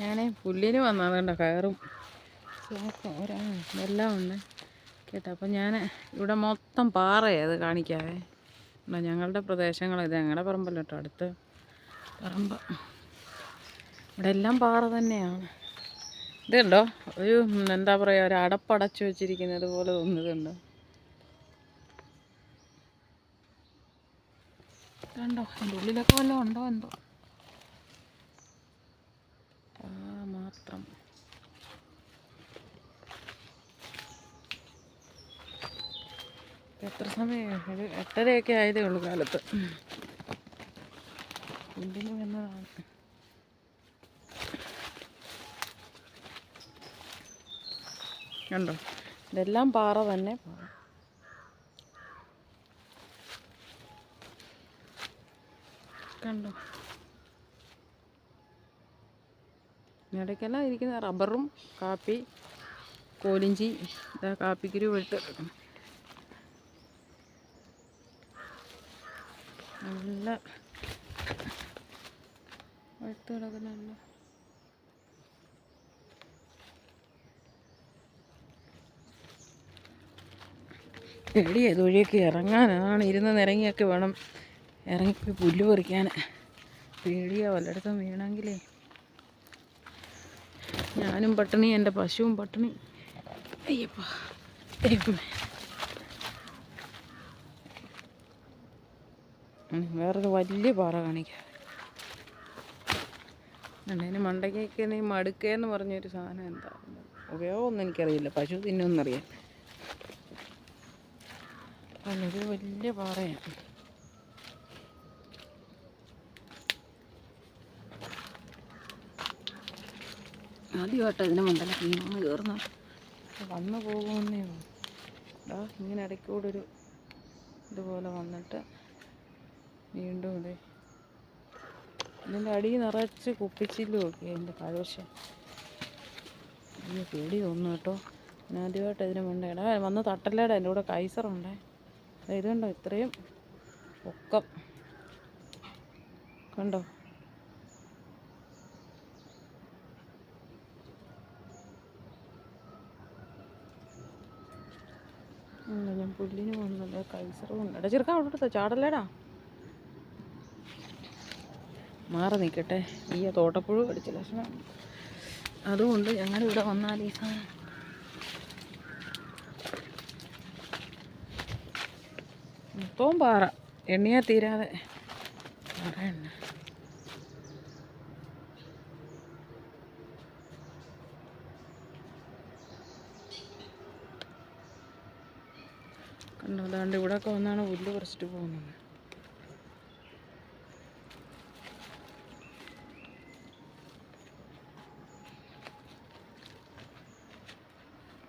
ഞാൻ പുല്ലിന് വന്നതുകൊണ്ട് കയറും. ചോക്കും ഒരാ എല്ലാം ഉണ്ട്. കേട്ടോ അപ്പം ഞാൻ ഇവിടെ മൊത്തം പാറയത് കാണിക്കാവേ ഞങ്ങളുടെ പ്രദേശങ്ങൾ ഇത് ഞങ്ങളുടെ പറമ്പല്ല കേട്ടോ അടുത്ത് പറമ്പ്. ഇവിടെ എല്ലാം പാറ തന്നെയാണ്. ഇതുണ്ടോ? ഒരു എന്താ പറയുക ഒരു അടപ്പടച്ചു വെച്ചിരിക്കുന്നത് പോലെ തോന്നുന്നുണ്ട്. കണ്ടോ അതിന്റെ ഉള്ളിലൊക്കെ വല്ലതും ഉണ്ടോ എന്തോ? മാത്രം. എത്ര സമയം? ഒരു എട്ടരയൊക്കെ ആയതേ ഉള്ളൂ കാലത്ത്. എന്തിനു വന്നതാണ് കണ്ടോ? ഇതെല്ലാം പാറ തന്നെ. കണ്ടോ? ഇടയ്ക്കെല്ലാം ഇരിക്കുന്ന റബ്ബറും കാപ്പി കോലിഞ്ചി ഇതാ കാപ്പിക്കുരു വെട്ട് നല്ല വെട്ട് കിടക്കുന്നുണ്ട് പേടിയാ ഇറങ്ങാനാണ്. ഇരുന്ന് ഇറങ്ങിയൊക്കെ വേണം. ഇറങ്ങി പുല്ല് പറിക്കാൻ. പേടിയാ വല്ലയിടത്തും വീണെങ്കിലേ. ഞാനും പട്ടിണി എന്റെ പശുവും പട്ടിണി. വേറൊരു വലിയ പാറ കാണിക്കാം. അതിന് മണ്ടയ്ക്കൊക്കെ നീ മടുക്കേന്ന് പറഞ്ഞൊരു സാധനം എന്താ? ഉപയോഗമൊന്നും എനിക്കറിയില്ല. പശു തിന്നുമെന്നറിയാം. അല്ലൊരു വലിയ പാറയാണ്. ആദ്യമായിട്ട് ഇതിനെ മണ്ടല ഇങ്ങനെ കയറുന്ന. വന്നു പോകുമെന്നേ ദാ ഇങ്ങനെ ഇടയ്ക്കൂടെ ഒരു ഇതുപോലെ വന്നിട്ട് വീണ്ടും ഇതേ. ഇതിന്റെ അടി നിറച്ച് കുപ്പിച്ചില്ലും ഒക്കെ അതിന്റെ പഴവശം അയ്യോ പേടി തോന്നുന്നു കേട്ടോ. ഞാൻ ആദ്യമായിട്ട് ഇതിന് എടാ വന്ന് തട്ടല്ലേടാ എന്റെ കൂടെ കൈസറുണ്ടേ. കണ്ടോ ഇത്രയും പൊക്കം? കണ്ടോ? ഞാൻ പുല്ലിന് പോകുന്നുണ്ട്. കൈസറും ഉണ്ട് എടാ ചെറുക്കാൻ അവിടെ എടുത്തോ? ചാടല്ലേടാ? മാറി നിൽക്കട്ടെ. ഈ തോട്ടപ്പുഴു പഠിച്ച ലക്ഷണം അതുകൊണ്ട് ഞങ്ങളിവിടെ വന്നാൽ ഈ സാധനം മൊത്തവും പാറ. എണ്ണിയാ തീരാതെ. പറയണ്ട കണ്ടോ? അതാണ്ട് ഇവിടെയൊക്കെ വന്നാണ് പുല്ല് പറിച്ചിട്ട് പോകുന്നത്.